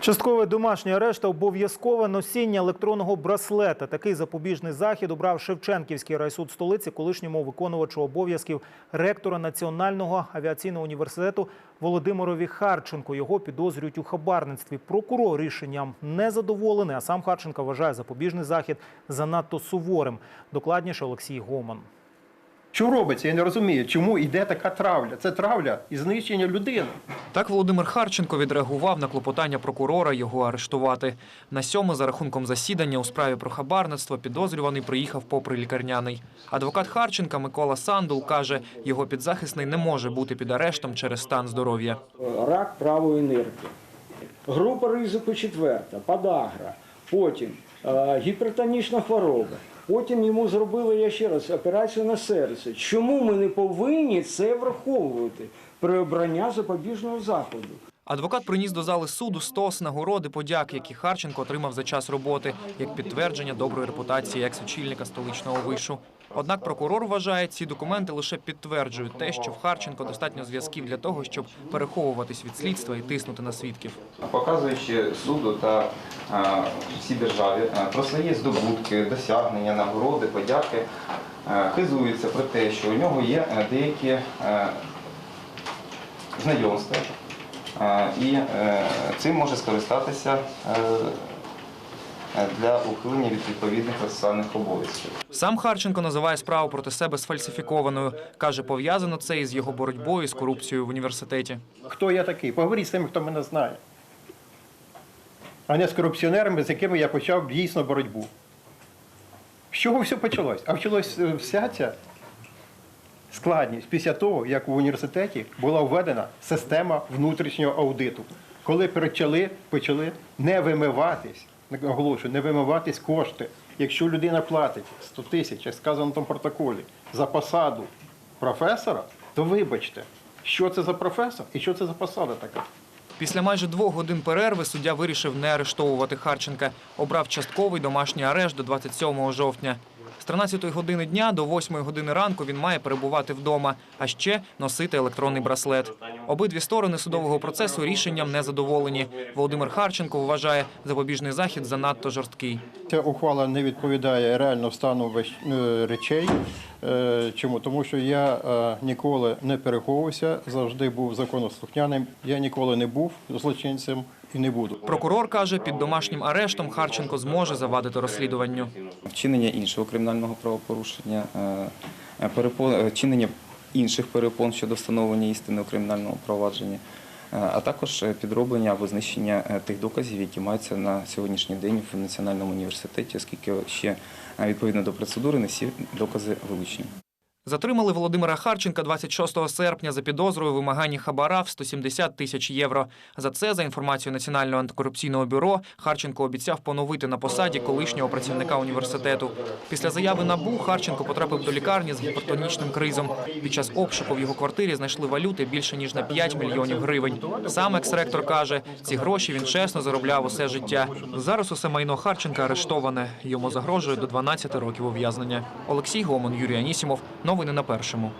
Часткове домашній арешт обов'язкове носіння електронного браслета. Такий запобіжний захід обрав Шевченківський райсуд столиці колишньому виконувачу обов'язків ректора Національного авіаційного університету Володимирові Харченко. Його підозрюють у хабарництві. Прокурор рішенням не задоволений, а сам Харченко вважає запобіжний захід занадто суворим. Докладніше Олексій Гоман. Що робиться? Я не розумію, чому йде така травля. Це травля і знищення людини. Так Володимир Харченко відреагував на клопотання прокурора його арештувати. На сьоме за рахунком засідання у справі про хабарництво підозрюваний приїхав попри лікарняний. Адвокат Харченка Микола Сандул каже, його підзахисний не може бути під арештом через стан здоров'я. рак правої нирки. Група ризику четверта, подагра, потім е, гіпертонічна хвороба. Потім йому зробили я ще раз операцію на серце. Чому ми не повинні це враховувати при обранні запобіжного заходу? Адвокат приніс до зали суду стос нагороди подяк, які Харченко отримав за час роботи, як підтвердження доброї репутації екс-очільника столичного вишу. Однак прокурор вважає, ці документи лише підтверджують те, що в Харченко достатньо зв'язків для того, щоб переховуватись від слідства і тиснути на свідків. показуючи суду та всій державі е, про свої здобутки, досягнення, нагороди, подяки, е, хизується про те, що у нього є е, деякі е, знайомства, е, і е, цим може скористатися е, для ухилення від відповідних процесуальних обов'язків. Сам Харченко називає справу проти себе сфальсифікованою. Каже, пов'язано це із його боротьбою з корупцією в університеті. Хто я такий? Поговоріть з тими, хто мене знає. А не з корупціонерами, з якими я почав дійсно боротьбу. З чого все почалось? А почалось е, вся ця складність після того, як в університеті була введена система внутрішнього аудиту. Коли почали, почали не вимиватись, наголошую, не вимиватись кошти. Якщо людина платить 100 тисяч, як сказано в тому протоколі, за посаду професора, то вибачте, що це за професор і що це за посада така. Після майже двох годин перерви суддя вирішив не арештовувати Харченка. Обрав частковий домашній арешт до 27 жовтня. З 13 години дня до 8 години ранку він має перебувати вдома, а ще носити електронний браслет. Обидві сторони судового процесу рішенням не задоволені. Володимир Харченко вважає запобіжний захід занадто жорсткий. Ця ухвала не відповідає реально стану е, речей. Е, Чому? Тому що я е, ніколи не переховувався, завжди був законослухняним. Я ніколи не був злочинцем і не буду. Прокурор каже, під домашнім арештом Харченко зможе завадити розслідуванню. вчинення іншого кримінального правопорушення, перепон, чинення інших перепон щодо встановлення істини у кримінальному провадженні, а також е, підроблення або знищення е, тих доказів, які маються на сьогоднішній день в Національному університеті, оскільки ще е, відповідно до процедури не всі докази вилучені. Затримали Володимира Харченка 26 серпня за підозрою у вимаганні хабара в 170 тисяч євро. За це, за інформацією Національного антикорупційного бюро, Харченко обіцяв поновити на посаді колишнього працівника університету. Після заяви НАБУ Харченко потрапив до лікарні з гіпертонічним кризом. Під час обшуку в його квартирі знайшли валюти більше ніж на 5 мільйонів гривень. Сам екс-ректор каже, ці гроші він чесно заробляв усе життя. Зараз усе майно Харченка арештоване. Йому загрожує до 12 років ув'язнення. Олексій Гомон, Юрій Анісімов. Новини на першому.